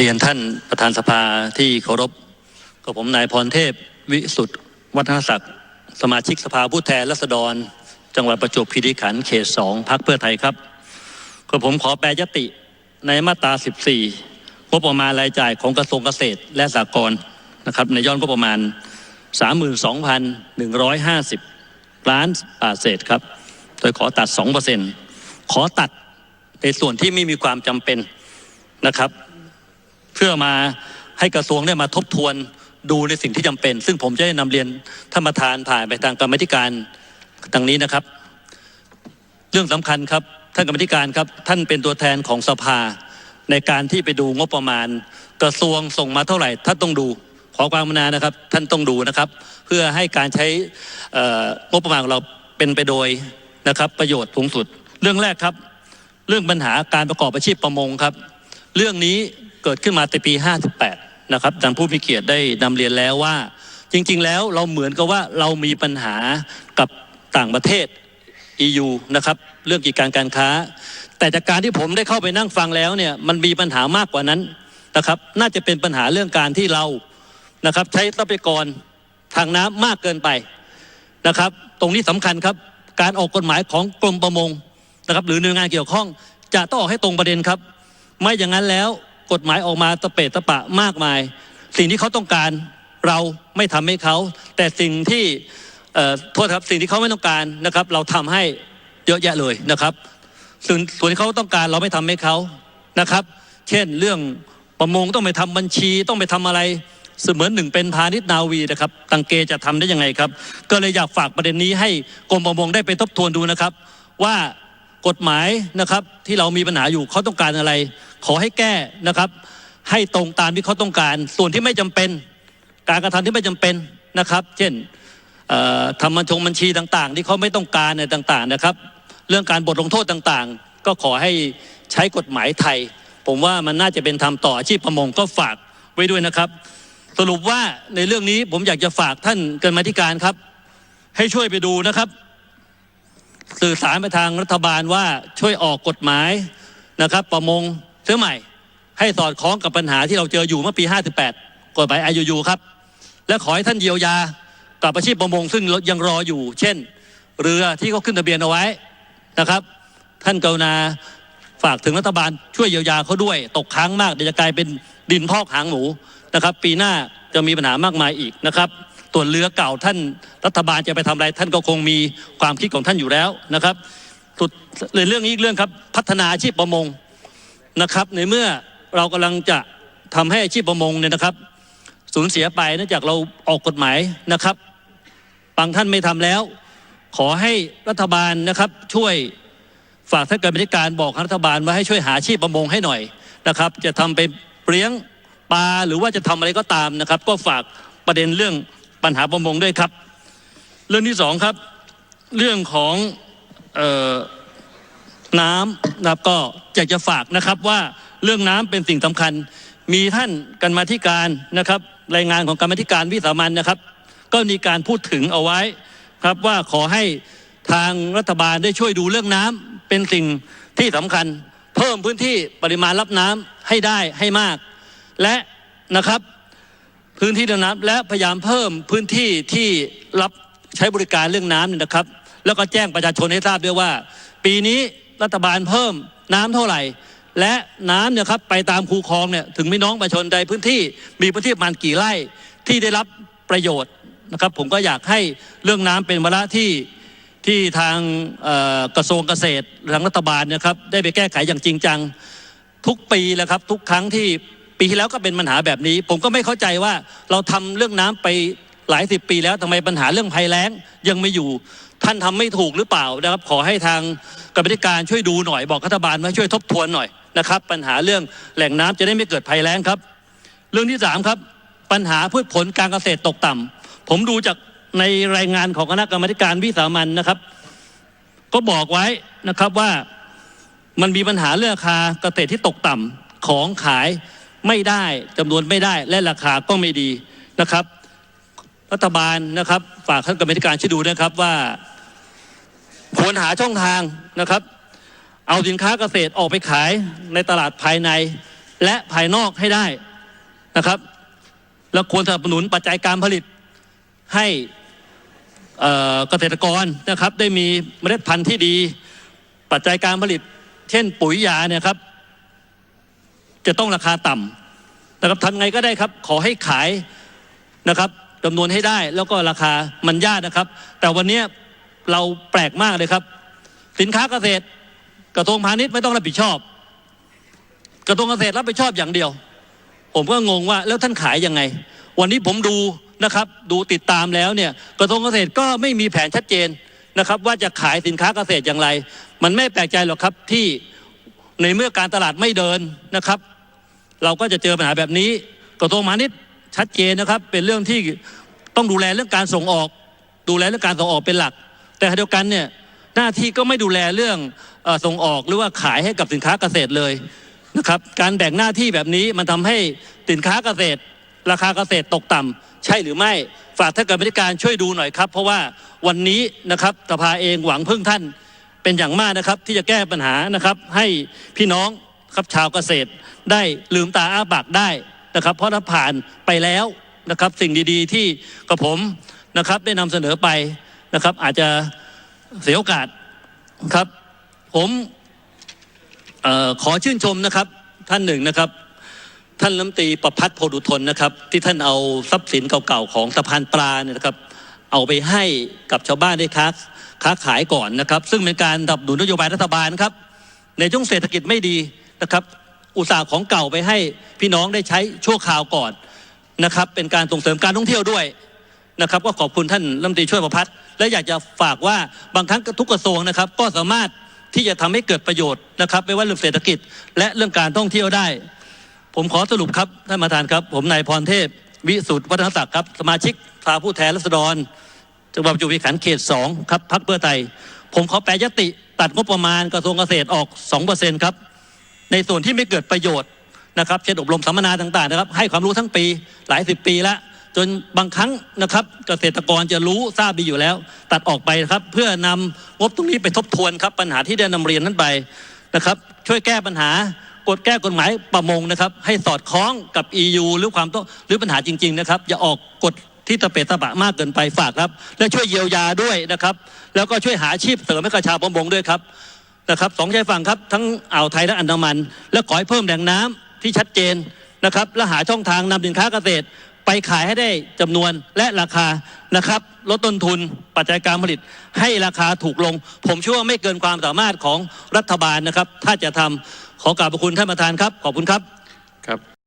เรียนท่านประธานสภาที่เคารพกับผมนายพรเทพวิสุทธ์วัฒนศักดิ์สมาชิกสภาผู้แทนราษฎร จังหวัดประจวบคีรีขันธ์เขตสองพักเพื่อไทยครับก็ผมขอแปรยติในมาตรา 14งบประมาณรายจ่ายของกระทรวงเกษตรและสหกรณ์นะครับ ในยอดงบประมาณ 32,150 ล้านบาทเศษครับ โดยขอตัด 2%ขอตัดในส่วนที่ไม่มีความจำเป็นนะครับ เพื่อมาให้กระทรวงได้มาทบทวนดูในสิ่งที่จำเป็น ซึ่งผมจะได้นำเรียนท่านประธานผ่านไปทางกรรมธิการดังนี้นะครับ เรื่องสำคัญครับท่านกรรมธิการครับ ท่านเป็นตัวแทนของสภา ในการที่ไปดูงบประมาณ กระทรวงส่งมาเท่าไหร่ท่านต้องดู ขอความกรุณานะครับ ท่านต้องดูนะครับ เพื่อให้การใช้งบประมาณของเราเป็นไปโดยนะครับประโยชน์สูงสุด เรื่องแรกครับ เรื่องปัญหาการประกอบอาชีพประมงครับ เรื่องนี้ กิดขึ้นมาในปี 58 นะครับดังผู้มีเกียรติได้นำเรียนแล้วว่า จริง ๆ แล้วเราเหมือนกับว่าเรามีปัญหากับต่างประเทศ EU นะครับเรื่องกิจการการค้า แต่จากการที่ผมได้เข้าไปนั่งฟังแล้วเนี่ยมันมีปัญหามากกว่านั้นนะครับน่าจะเป็นปัญหาเรื่องการที่เรานะครับใช้ทรัพยากรทางน้ำมากเกินไปนะครับ ตรงนี้สำคัญครับการออกกฎหมายของกรมประมงนะครับหรือหน่วยงานเกี่ยวข้อง จะต้องออกให้ตรงประเด็นครับ ไม่อย่างนั้นแล้ว กฎหมายออกมาตะเปะตะปะมากมาย สิ่งที่เขาต้องการเราไม่ทำให้เขา แต่สิ่งที่โทษครับสิ่งที่เขาไม่ต้องการนะครับ เราทำให้เยอะแยะเลยนะครับ ส่วนส่วนที่เขาต้องการเราไม่ทำให้เขานะครับ เช่นเรื่องประมงต้องไปทำบัญชีต้องไปทำอะไรเสมือนหนึ่งเป็นพาณิชย์นาวีนะครับ ตังเกจะทำได้ยังไงครับ ก็เลยอยากฝากประเด็นนี้ให้กรมประมงได้ไปทบทวนดูนะครับ ว่ากฎหมายนะครับที่เรามีปัญหาอยู่เขาต้องการอะไร ขอให้แก้นะครับ ให้ตรงตามที่เขาต้องการ ส่วนที่ไม่จำเป็น การกระทำที่ไม่จำเป็นนะครับ เช่นทำบัญชงบัญชีต่างๆ ที่เขาไม่ต้องการในต่างๆนะครับ เรื่องการบทลงโทษต่างๆ ก็ขอให้ใช้กฎหมายไทย ผมว่ามันน่าจะเป็นธรรมต่ออาชีพประมงก็ฝากไว้ด้วยนะครับ สรุปว่าในเรื่องนี้ผมอยากจะฝากท่านกรรมธิการครับ ให้ช่วยไปดูนะครับ สื่อสารไปทางรัฐบาลว่าช่วยออกกฎหมายนะครับ ประมง เสื้อใหม่ให้สอดคล้องกับปัญหาที่เราเจออยู่เมื่อปี 58กฎหมายอายุครับ และขอให้ท่านเยียวยากับอาชีพประมงซึ่งยังรออยู่ เช่น เรือที่เขาขึ้นทะเบียนเอาไว้นะครับ ท่านกรุณาฝากถึงรัฐบาลช่วยเยียวยาเขาด้วย ตกค้างมากเดี๋ยวจะกลายเป็นดินพอกหางหมูนะครับ ปีหน้าจะมีปัญหามากมายอีกนะครับตัวนเรือเก่าท่านรัฐบาลจะไปทำอะไร ท่านก็คงมีความคิดของท่านอยู่แล้วนะครับสุดเลยเรื่องนี้อีกเรื่องครับพัฒนาอาชีพประมง นะครับ ในเมื่อเรากำลังจะทำให้อาชีพประมงเนี่ยนะครับ สูญเสียไปเนื่องจากเราออกกฎหมายนะครับบางท่านไม่ทำแล้ว ขอให้รัฐบาลนะครับช่วยฝากท่านกรรมธิการบอกรัฐบาลว่าให้ช่วยหาอาชีพประมงให้หน่อยนะครับ จะทำเป็นเลี้ยงปลาหรือว่าจะทำอะไรก็ตามนะครับ ก็ฝากประเด็นเรื่องปัญหาประมงด้วยครับ เรื่องที่สองครับ เรื่องของเอ่อ น้ำนะครับก็อยากจะฝากนะครับว่าเรื่องน้ำเป็นสิ่งสำคัญ มีท่านกรรมาธิการนะครับ รายงานของกรรมธิการวิสามันนะครับ ก็มีการพูดถึงเอาไว้ครับว่าขอให้ทางรัฐบาลได้ช่วยดูเรื่องน้ำเป็นสิ่งที่สำคัญ เพิ่มพื้นที่ปริมาณรับน้ำให้ได้ให้มาก และนะครับพื้นที่น้ำและพยายามเพิ่มพื้นที่ที่รับใช้บริการเรื่องน้ำนี่นะครับ แล้วก็แจ้งประชาชนให้ทราบด้วยว่า ปีนี้ รัฐบาลเพิ่มน้ำเท่าไหร่ และน้ำเนี่ยครับไปตามคูคลองเนี่ยถึงพี่น้องประชาชนใดพื้นที่มีพื้นที่ประมาณกี่ไร่ที่ได้รับประโยชน์นะครับ ผมก็อยากให้เรื่องน้ำเป็นวาระที่ที่ทางกระทรวงเกษตรทางรัฐบาลนะครับได้ไปแก้ไขอย่างจริงจังทุกปีแหละครับทุกครั้งที่ปีที่แล้วก็เป็นปัญหาแบบนี้ ผมก็ไม่เข้าใจว่าเราทำเรื่องน้ำไปหลายสิบปีแล้วทำไมปัญหาเรื่องภัยแล้งยังไม่อยู่ ท่านทำไม่ถูกหรือเปล่านะครับ ขอให้ทางกรรมธิการช่วยดูหน่อยบอกรัฐบาลว่าช่วยทบทวนหน่อยนะครับ ปัญหาเรื่องแหล่งน้ำจะได้ไม่เกิดภัยแล้งครับ เรื่องที่สามครับปัญหาพืชผลการเกษตรตกต่ำผมดูจากในรายงานของคณะกรรมธิการวิสามันนะครับ ก็บอกไว้นะครับว่ามันมีปัญหาเรื่องราคาเกษตรที่ตกต่ำของขายไม่ได้จำนวนไม่ได้และราคาก็ไม่ดีนะครับ รัฐบาลนะครับ ฝากท่านกรรมธิการช่วยดูนะครับว่า ควรหาช่องทางนะครับ เอาสินค้าเกษตรออกไปขายในตลาดภายในและภายนอกให้ได้นะครับ แล้วควรสนับสนุนปัจจัยการผลิตให้เอ่อเกษตรกรนะครับ ได้มีเมล็ดพันธุ์ที่ดี ปัจจัยการผลิต เช่นปุ๋ยยาเนี่ยครับ จะต้องราคาต่ำนะครับทำไงก็ได้ครับ ขอให้ขายนะครับจำนวนให้ได้แล้วก็ราคามันยากนะครับ แต่วันนี้ เราแปลกมากเลยครับ สินค้าเกษตร กระทรวงพาณิชย์ไม่ต้องรับผิดชอบ กระทรวงเกษตรรับผิดชอบอย่างเดียว ผมก็งงว่าแล้วท่านขายยังไง วันนี้ผมดูนะครับ ดูติดตามแล้วเนี่ย กระทรวงเกษตรก็ไม่มีแผนชัดเจนนะครับ ว่าจะขายสินค้าเกษตรอย่างไร มันไม่แปลกใจหรอกครับที่ในเมื่อการตลาดไม่เดินนะครับ เราก็จะเจอปัญหาแบบนี้ กระทรวงพาณิชย์ชัดเจนนะครับ เป็นเรื่องที่ต้องดูแลเรื่องการส่งออก ดูแลเรื่องการส่งออกเป็นหลัก แต่ขณะเดียวกันเนี่ยหน้าที่ก็ไม่ดูแลเรื่องอส่งออกหรือว่าขายให้กับสินค้าเกษตรเลยนะครับการแบ่งหน้าที่แบบนี้มันทำให้สินค้าเกษตร ราคาเกษตรตกต่ำใช่หรือไม่ฝากท่านกรรมธิการช่วยดูหน่อยครับ เพราะว่าวันนี้นะครับสภาเองหวังพึ่งท่านเป็นอย่างมากนะครับ ที่จะแก้ปัญหานะครับ ให้พี่น้องครับชาวเกษตรได้ลืมตาอ้าปากได้นะครับ เพราะถ้าผ่านไปแล้วนะครับสิ่งดีๆที่กระผมนะครับได้นำเสนอไป นะครับ อาจจะเสียโอกาสครับ ผมออขอชื่นชมนะครับท่านหนึ่งนะครับ ท่านรัฐมนตรีประพัฒน์โพดุทนนะครับ ที่ท่านเอาทรัพย์สินเก่าๆของสะพานปลาเนี่ยนะครับ เอาไปให้กับชาวบ้านได้ค้าค้าขายก่อนนะครับ ซึ่งเป็นการสนับสนุนนโยบายรัฐบาลครับ ในช่วงเศรษฐกิจไม่ดีนะครับ อุตสาห์ของเก่าไปให้พี่น้องได้ใช้ชั่วคราวก่อนนะครับ เป็นการส่งเสริมการท่องเที่ยวด้วย นะครับก็ขอบคุณท่านรัฐมนตรีช่วยประพัฒน์และอยากจะฝากว่าบางครั้งทุกกระทรวงนะครับ ก็สามารถที่จะทำให้เกิดประโยชน์นะครับ ไม่ว่าเรื่องเศรษฐกิจ และเรื่องการท่องเที่ยวได้ ผมขอสรุปครับท่านประธานครับ ผมนายพรเทพวิสุทธิ์วัฒนศักดิ์ครับสมาชิกสภาผู้แทนราษฎรจังหวัดจวบคีรีขันธ์เขตสองครับพักเพื่อไทย ผมขอแปรยติตัดงบประมาณกระทรวงเกษตรออก2%ครับในส่วนที่ไม่เกิดประโยชน์นะครับเช่นอบรมสัมมนาต่างๆนะครับให้ความรู้ทั้งปีหลายสิบปีแล้ว จนบางครั้งนะครับ เกษตรกรจะรู้ทราบดีอยู่แล้ว ตัดออกไปนะครับ เพื่อนำงบตรงนี้ไปทบทวนครับปัญหาที่ได้นำเรียนนั้นไปนะครับ ช่วยแก้ปัญหากฎแก้กฎหมายประมงนะครับ ให้สอดคล้องกับ EU หรือความต้องหรือปัญหาจริง ๆ นะครับอย่าออกกฎที่ตะเปะตะปะมากเกินไปฝากครับ และช่วยเยียวยาด้วยนะครับ แล้วก็ช่วยหาอาชีพเสริมให้กับชาวประมงด้วยครับนะครับสองชายฝั่งครับทั้งอ่าวไทยและอันดามัน และขอให้เพิ่มแหล่งน้ำที่ชัดเจนนะครับและหาช่องทางนำสินค้าเกษตร ไปขายให้ได้จำนวนและราคานะครับลดต้นทุนปัจจัยการผลิตให้ราคาถูกลง ผมเชื่อว่าไม่เกินความสามารถของรัฐบาลนะครับ ถ้าจะทำขอกราบขอบคุณท่านประธานครับ ขอบคุณครับครับ